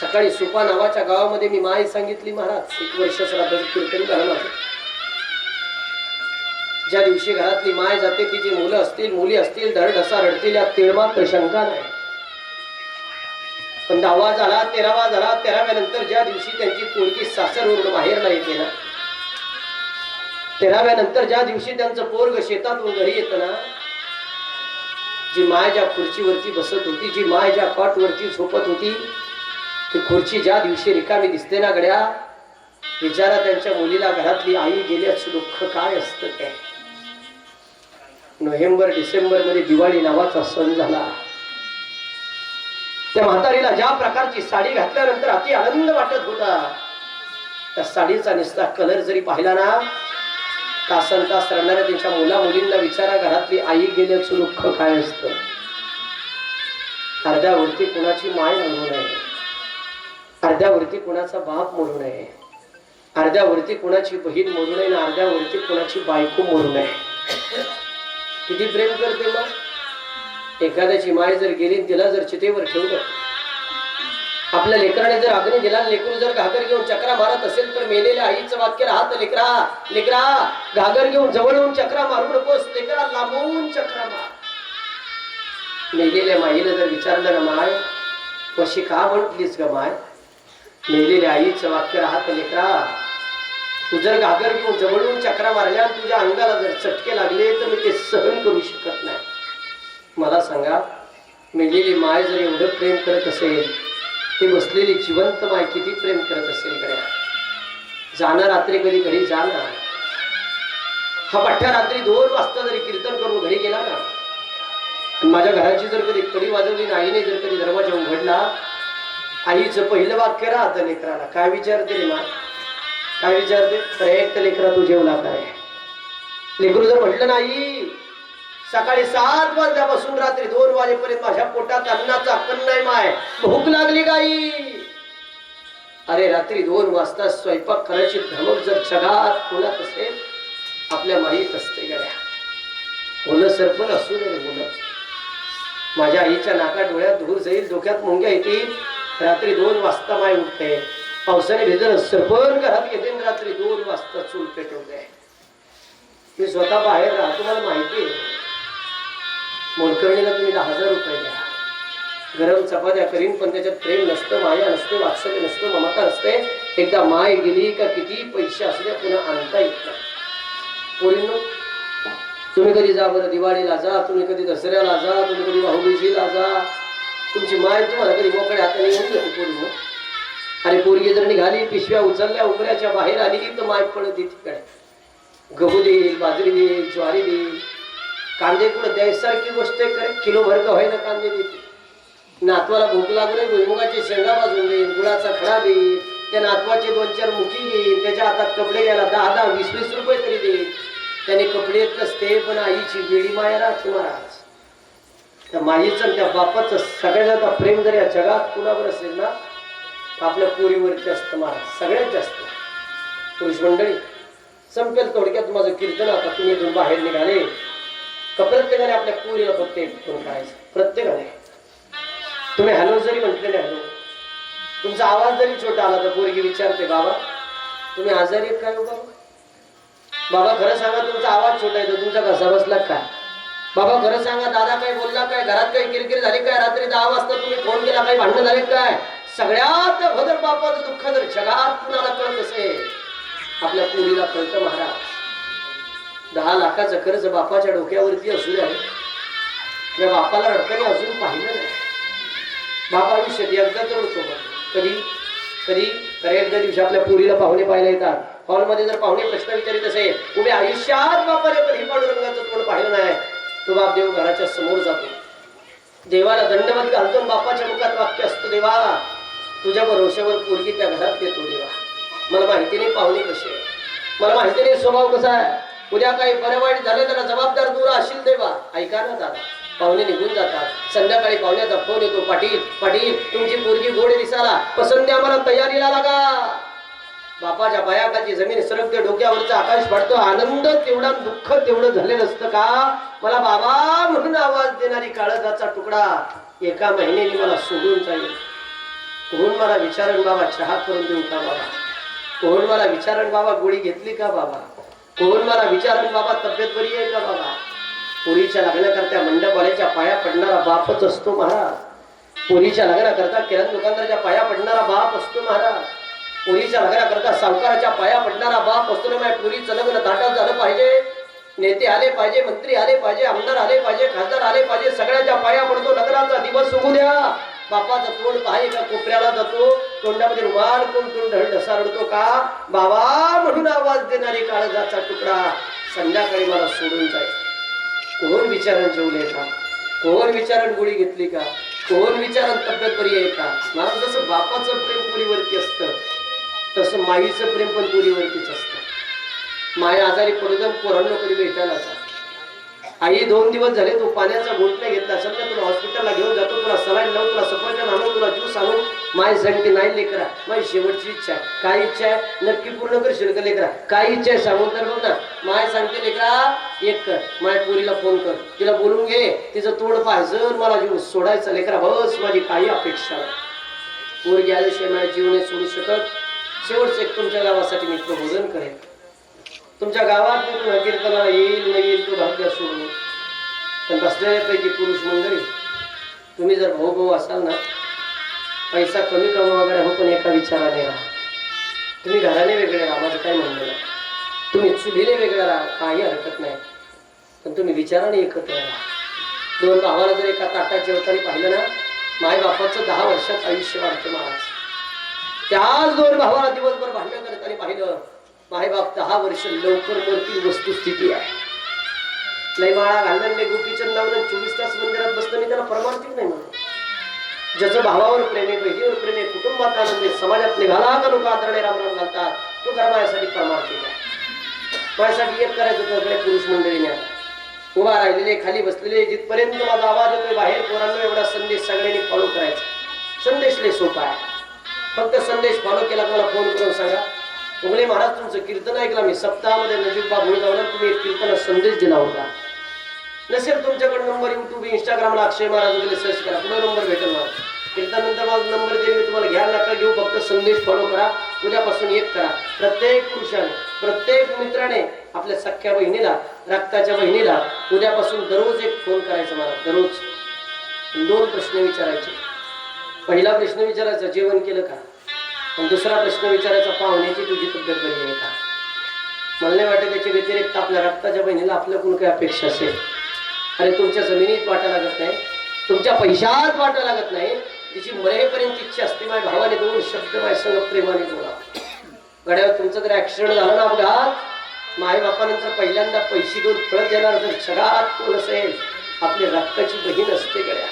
सकाळी सुपा नावाच्या गावामध्ये मी माय सांगितली महाराज एक वर्ष श्राद्धाचं कीर्तन झालं माझं. ज्या दिवशी घरातली माय जाते तिची मुलं असतील मुली असतील धड रडतील यात तिळमात्र शंका नाही. पण दहावा झाला तेरावा झाला तेराव्या नंतर ज्या दिवशी त्यांची पोरगी सासरवरून बाहेरला येते ना तेराव्या नंतर ज्या दिवशी त्यांचं पोरग शेतातून घरी येतं ना जी माय ज्या खुर्चीवरती बसत होती जी माय ज्या पाठवरती झोपत होती ती खुर्ची ज्या दिवशी रिकामी दिसते ना गड्या विचारा त्यांच्या मुलीला घरातली आई गेल्याचं दुःख काय असतं ते? नोव्हेंबर डिसेंबरमध्ये दिवाळी नावाचा सण झाला. त्या म्हातारीला ज्या प्रकारची साडी घातल्यानंतर अति आनंद वाटत होता. त्या साडीचा निसता कलर जरी पाहिला ना तासन तास रडणाऱ्या त्यांच्या मुला मुलींना विचारा घरातली आई गेल्याचं दुःख काय असतं? अर्ध्यावरती कुणाची माय म्हणू नये अर्ध्यावरती कुणाचा बाप म्हणू नये. अर्ध्यावरती कुणाची बहीण म्हणू नये आणि अर्ध्यावरती कुणाची बायको म्हणू नये. किती प्रेम करते मग? एखाद्याची माय जर गेली तिला जर चितेवर ठेवलं. आपल्या लेकराने जर अग्नी दिला लेकरू जर घागर घेऊन चक्रा मारत असेल तर मेलेल्या आईचं वाक्य राहत लेकरा लेकरा घागर घेऊन जवळ येऊन चक्रा मारू नकोस लेकरा लांबून चक्रा मार. मेलेल्या माईला जर विचारलं ना माय कशी का म्हटलीस ग माय? मेलेल्या आईचं वाक्य राहत लेकरा. तू जर घागर घेऊन जवळून चक्रा मारल्या आणि तुझ्या अंगाला जर चटके लागले तर मी ते सहन करू शकत नाही. मला सांगा मेलेली माय जर एवढं प्रेम करत असेल ती बसलेली जिवंत माय किती प्रेम करत असेल गड्या? जाणार रात्री कधी घरी जाणार? हा पठ्ठ्या रात्री दोन वाजता जरी कीर्तन करून घरी गेला ना माझ्या घराची जर कधी कडी वाजवली आणि आईने जर कधी दरवाजा उघडला आईचं पहिलं वाक्य राहतं लेकराला. काय विचारते मा? काय विचारते प्रयत्न लेकरा तू जेवला काय लेकरू जर म्हटलं नाही सकाळी सात वाजल्यापासून रात्री दोन वाजेपर्यंत माझ्या पोटात अन्नाचा अक्कल नाही माय. भूक लागली गाई. अरे रात्री दोन वाजता स्वयंपाक करायची धमक जर जगात कोणात असेल आपल्या माहीत असते गड्या. मुलं सरपण असू दे मुलं. माझ्या आईच्या नाका डोळ्यात धूर जाईल डोक्यात मुंग्या येतील. रात्री दोन वाजता माय उठते. पावसाने भिजलं सरपण घरात घेते रात्री दोन वाजता चूल पेटवते मी स्वतः बाहेर राहतो मला माहिती आहे. मोलकर्णीला तुम्ही दहा हजार रुपये द्या. गरम चपात्या करीन पण त्याच्यात प्रेम नसतं माया नसते वात्सल्य नसतं ममता नसते. एकदा माय गेली का किती पैसे असले पुन्हा आणता येत नाही. पोरींनो तुम्ही कधी जा बरं दिवाळीला जा तुम्ही कधी दसऱ्याला जा तुम्ही कधी भाऊबीजीला जा. तुमची माय तुम्हाला कधी मोकळ्या हाताने येऊन जाते पोरींनो? अरे पोरगी जर निघाली पिशव्या उचलल्या उपऱ्याच्या बाहेर आली तर माय पडत तिकडे गहू देईल बाजरी देईल ज्वारी देईल. कांदे कुठं द्यायसारखी गोष्ट आहे करे किलो भर का व्हायला कांदे देते. नातवाला भूक लागले भुईमुगाची शेंगा बाजून देईल गुळाचा खडा देईल त्या नातवाचे दोन चार मुखी घेईल त्याच्या हातात कपडे घ्यायला दहा दहा वीस वीस रुपये तरी देईल त्याने कपडे येत नसते पण आईची बेडी माया राहते मारा. त्या माईचं आणि त्या बापाचं सगळ्यात जास्त प्रेम जर या जगात कुणावर असेल ना तर आपल्या पोरीवरती असतं महाराज सगळ्यात जास्त. पुरुष मंडळी संपेल थोडक्यात माझं कीर्तन आता तुम्ही इथून बाहेर निघाले. का प्रत्येकाने आपल्या पोरीला फक्त एक फोन प्रत्येकाने. तुम्ही हॅलो जरी म्हटले नाही हॅलो. तुमचा आवाज जरी छोटा आला तर पोरगी विचारते बाबा तुम्ही आजारी आहेत काय हो बाबा? बाबा खरं सांगा तुमचा आवाज छोटा आहे तर तुमचा कसा बसला काय बाबा खरं सांगा दादा काही बोलला काय? घरात काही किरकिर झाली काय? रात्री दहा वाजता तुम्ही फोन केला काही भांडण झाले काय? सगळ्यात भदर बापाचं दुःख जर जगात कुणाला कळत असे आपल्या पुरीला कळतं महाराज. दहा लाखाचं कर्ज बापाच्या डोक्यावरती असू द्या त्या बापाला रडताना अजून पाहिलं नाही. बापा आयुष्यात एकदा तर रडतो कधी? कधी? तर एकदा दिवशी आपल्या पुरीला पाहुणे पाहायला येतात. हॉलमध्ये जर पाहुणे प्रश्न विचारित असेल उभ्या आयुष्यात बापाने कधी रंगाचं तोंड पाहिलं नाही? तो बाप देव घराच्या समोर जातो. देवाला दंडवत घालतो बापाच्या मुखात वाक्य असतं देवा तुझ्या भरोश्यावर पोरगी त्या घरात देतो देवा. मला माहिती नाही पाहुणे कसे आहे. मला माहिती नाही स्वभाव कसा आहे. उद्या काही बरं वाईट झालं त्याला जबाबदार दूर असेल देवा. ऐका ना दादा. पाहुणे निघून जातात. संध्याकाळी पाहुण्याचा फोन येतो. पाटील पाटील तुमची पोरगी गोडे दिसाला पसंती आम्हाला तयारीला लागा. बापाच्या बयाकाची जमीन सरकते डोक्यावरचा आकाश पडतो आनंद तेवढा दुःख तेवढं झालेलं असतं का? मला बाबा म्हणून आवाज देणारी काळजाचा तुकडा एका महिन्याने मला सोडून जाईल कोण मला विचारण बाबा चहा करून देऊ का बाबा? कोण मला विचारण बाबा गोळी घेतली का बाबा? कोण मला विचारण बाबा तब्येत बरी आहे का बाबा? पुरीच्या लग्नाकरता मंडपवाल्याच्या पाया पडणारा बापच असतो महाराज. पुरीच्या लग्नाकरता किरण दुकानदाराच्या पाया पडणारा बाप असतो महाराज. पुरीच्या लग्नाकरता सावकाराच्या पाया पडणारा बाप असतो ना पुरीचं लग्न ताटात झालं पाहिजे. नेते आले पाहिजे मंत्री आले पाहिजे आमदार आले पाहिजे खासदार आले पाहिजे सगळ्याच्या पाया पडतो. लग्नाचा दिवस उगू द्या. बापाचं तोंड पाहिजे का कोपऱ्याला जातो. तोंडामध्ये रुमाल कोण तोंड ढसा रडतो का? बाबा म्हणून आवाज देणारी काळजाचा तुकडा संध्याकाळी मला सोडून जाईल कोण विचारण जेवले का? कोण विचारण गोळी घेतली का? कोण विचारण तब्येत बरी आहे का? मला जसं बापाचं प्रेम गोळीवरती असतं तसं माईचं प्रेम पण पुरीवरतीच असतं. माया आजारी पडून पोरांना कधी भेटायला जा आई दोन दिवस झाले तू पाण्याचा घोट नाही घेतला समजा तुला हॉस्पिटलला घेऊन जातो तुला सलाईन लावून तुला सफरचंद आणून तुला ज्यूस आणून माय झंटी नाही लेकरा माझी शेवटची इच्छा आहे. काय इच्छा आहे? नक्की पूर्ण करशील का लेकरा काय इच्छा आहे सांगून तर बघ ना. माय सांगते लेकरा एक कर. माय पोरीला फोन कर. तिला बोलून घे. तिचं तोड पाहिजे मला जीव सोडायचा लेकरा बस माझी काही अपेक्षा पोरगी आल्याशिवाय माझ्या जीवने सोडू शकत शेवटचं एक तुमच्या गावासाठी मी प्रबोधन करेन तुमच्या गावात मी पुन्हा कीर्तनाला येईल नाही येईल तो भाग्य सोडून. पण बसलेल्यापैकी पुरुष मंडळी तुम्ही जर भाऊ भाऊ असाल ना पैसा कमी कमा वगैरे हो पण एका विचाराने राहा. तुम्ही घराने वेगळे राहा माझं काय म्हणणं नाही. तुम्ही चुलीने वेगळे राहा काही हरकत नाही. पण तुम्ही विचाराने एकत्र राहा. दोन भावाला जर एका ताटात जेवताना पाहिलं ना माय बापाचं दहा वर्षात आयुष्य वाढतं महाराज. त्याच दोन भावाला दिवसभर भांडण करताना पाहिलं मायबाप दहा वर्ष लवकर वरती वस्तुस्थिती आहे? नाही माळा घालणार नाही गोपीचंद लावलं चोवीस तास मंदिरात बसलं मी त्याला परमार्थिक नाही म्हणत ज्याचं भावावर प्रेम आहे बहिणीवर प्रेम आहे कुटुंबात आनंद आहे समाजात निघाला का लोक आदरणे रामराम घालतात? तो करा माझ्यासाठी परमार्थिक आहे माझ्यासाठी एक करायचं होतं पुरुष मंडळीने उभा राहिलेले खाली बसलेले जिथपर्यंत माझा आवाज येतोय बाहेर पोरांना एवढा संदेश सगळ्यांनी फॉलो करायचा. संदेश लय सोपा आहे. फक्त संदेश फॉलो केला मला फोन करून सांगा. उगले महाराज तुमचं कीर्तन ऐकलं मी. सप्ताहामध्ये नजीबा भुळगावला तुम्ही कीर्तन संदेश दिला होता. नसेल तुमच्याकडे नंबर युट्यूब इंस्टाग्रामला अक्षय महाराज वगैरे सर्च करा. पुन्हा नंबर भेटेल मला. कीर्तनानंतर माझा नंबर देईल मी तुम्हाला घ्या नका घेऊ. फक्त संदेश फॉलो करा. उद्यापासून एक करा. प्रत्येक पुरुषाने प्रत्येक मित्राने आपल्या सख्या बहिणीला रक्ताच्या बहिणीला उद्यापासून दररोज एक फोन करायचा मला. दररोज. दोन प्रश्न विचारायचे. पहिला प्रश्न विचारायचा जेवण केलं का? आणि दुसरा प्रश्न विचारायचा पाहुण्याची तुझी तब्येत बरी आहे का? मला नाही वाटत त्याच्या व्यतिरिक्त आपल्या रक्ताच्या बहिणीला आपल्याकडून काही अपेक्षा असेल. अरे तुमच्या जमिनीत वाटा लागत नाही तुमच्या पैशात वाटा लागत नाही तिची मरेपर्यंत इच्छा असते माझ्या भावाने दोन शब्द माझ्या संग प्रेमाने बोला गड्यावर तुमचं जर ऍक्सिडेंट झालं ना अपघात माई बापानंतर पहिल्यांदा पैसे घेऊन पळत येणार जर जगात कोण असेल आपली रक्ताची बहीण असते गड्या.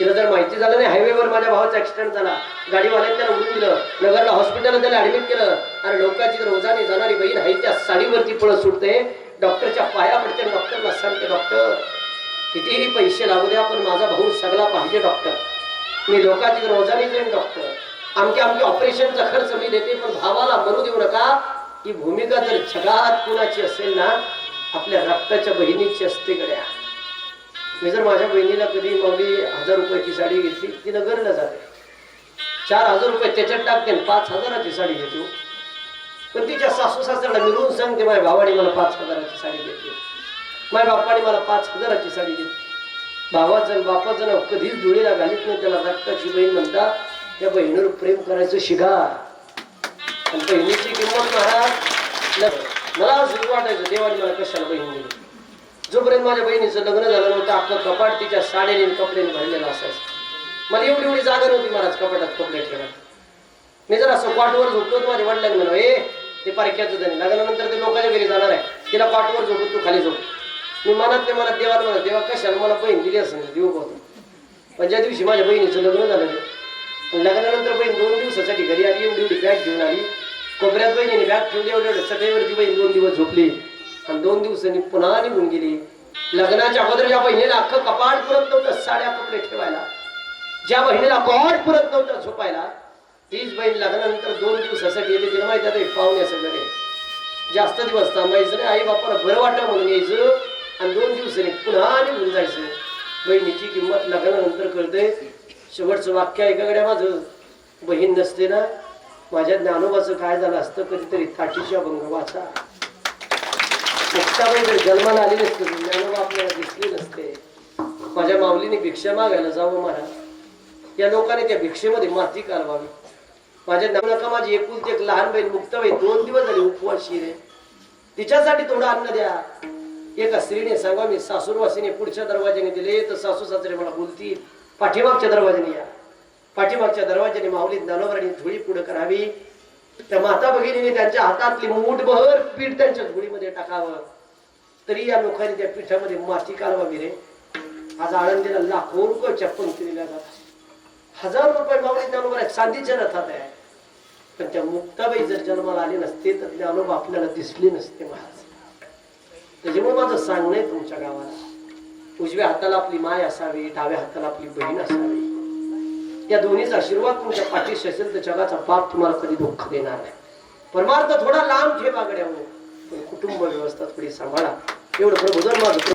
तिला जर माहिती झालं नाही हायवेवर माझ्या भावाचा ऍक्सिडेंट झाला. गाडीवाल्याने त्याला उडून दिलं. नगरला हॉस्पिटलला त्याला ऍडमिट केलं. आणि लोकांची जर रोजाने जाणारी बहीण आहे त्या साडीवरती पळत सुटते. डॉक्टरच्या पाया पडते डॉक्टरला सांगते डॉक्टर कितीही पैसे लागू द्या पण माझा भाऊ सगळा पाहिजे डॉक्टर. मी लोकांची जर रोजाने देईन डॉक्टर. आमच्या आमच्या ऑपरेशनचा खर्च मी देते पण भावाला मरू देऊ नका. ही भूमिका जर जगात कुणाची असेल ना आपल्या रक्ताच्या बहिणीची असते गड्या. मी जर माझ्या बहिणीला कधी माऊली हजार रुपयाची साडी घेतली ती नगरला जाते. चार हजार रुपये त्याच्यात टाकते आणि पाच हजाराची साडी घेतो. पण तिच्या सासू सासऱ्याला मिळून सांगते माझ्या भावाने मला पाच हजाराची साडी घेतली. माझ्या बापाने मला पाच हजाराची साडी घेतली. भावाचं बापाचं नाव कधीच धुळीला घालीत नाही. त्याला रक्ताची बहीण म्हणतात. त्या बहिणीवर प्रेम करायचं शिका आणि बहिणीची किंमत महाराज न- मला सुरू वाटायचं देवाने मला कशाला बहीण दिली? जोपर्यंत माझ्या बहिणीचं लग्न झालं नव्हतं आपलं कपाट तिच्या साड्याने कपड्याने भरलेलं असायचं. मला एवढी एवढी जागा नव्हती महाराज कपाटात कपडे ठेवायला. मी जर असं कॉटवर झोपलो माझ्या वडिलांनी म्हणा ए ते पारख्याचं झाले लग्नानंतर ते लोकांच्या घरी जाणार आहे. तिला पाठवर झोपत तू खाली झोप. मी मनात ते मला देवाला म्हणा देवा कशाला मला बहीण दिली असं देऊ पाहतो पण ज्या दिवशी माझ्या बहिणीचं लग्न झालं आणि लग्नानंतर बहीण दोन दिवसासाठी घरी आली एवढी एवढी बॅग घेऊन आली. कोपऱ्यात बहिणीने बॅग ठेवली एवढ्या सगळ्यावरती बहीण दोन दिवस झोपली. आणि दोन दिवसांनी पुन्हा निघून गेली. लग्नाच्या अगोदर ज्या बहिणीला अख्खं कपाट पुरत नव्हतं साड्या कपडे ठेवायला ज्या बहिणीला कपाट पुरत नव्हतं झोपायला तीच बहीण लग्नानंतर दोन दिवसासाठी येते तिला माहिती आहे पाहुण्याचं सगळे जास्त दिवस थांबायचं नाही आई बापाला बरं वाटतं म्हणून यायचं आणि दोन दिवसांनी पुन्हा निघून जायचं. बहिणीची किंमत लग्नानंतर कळते. शेवटचं वाक्य आहे गड्या माझं? बहीण नसते ना? माझ्या ज्ञानोबाचं काय झालं असतं? कधीतरी ताटीच्या अभंग वाचा मुक्ताबाई जर जन्माला आली नसते ज्ञानोबा आपल्याला दिसली नसते. माझ्या माऊलीने भिक्षा मागायला जावं महाराज या लोकांनी त्या भिक्षेमध्ये माती कालवावी. माझ्या नका माझी एकुलती एक लहान बहीण मुक्ताबाई दोन दिवस झाले उपवाशी रे तिच्यासाठी थोडं अन्न द्या. एका स्त्रीने सांगा मी सासूरवासीने पुढच्या दरवाजाने दिले तर सासू सासरे मला बोलतील. पाठीमागच्या दरवाज्याने या. पाठीमागच्या दरवाजाने माऊली ज्ञानोबराने धुळी पुढे करावी. त्या माता भगिनीने त्यांच्या हातातली मूठभर पीठ त्यांच्या धुळीमध्ये टाकावं. तरी या लोकांनी त्या पीठामध्ये माती कालवावी रे. आज आळंदीला लाखो रुपयाच्या पंक्ती दिल्या जातात. हजार रुपये माऊली ज्ञानोबा चांदीच्या रथात आहे. पण त्या मुक्ताबाई जर जन्माला आली नसते तर ज्ञानोबा आपल्याला दिसली नसते महाराज. त्याच्यामुळे माझं सांगणं आहे तुमच्या गावाला उजव्या हाताला आपली माय असावी डाव्या हाताला आपली बहीण असावी. या दोन्हीचा आशीर्वाद तुमच्या पाठीशी असेल तर जगाचा पाप तुम्हाला कधी दुःख देणार नाही. परमार्थ थोडा लांब ठेवा गड्या पण कुटुंब व्यवस्था थोडी सांभाळा. एवढं प्रबोधन माझं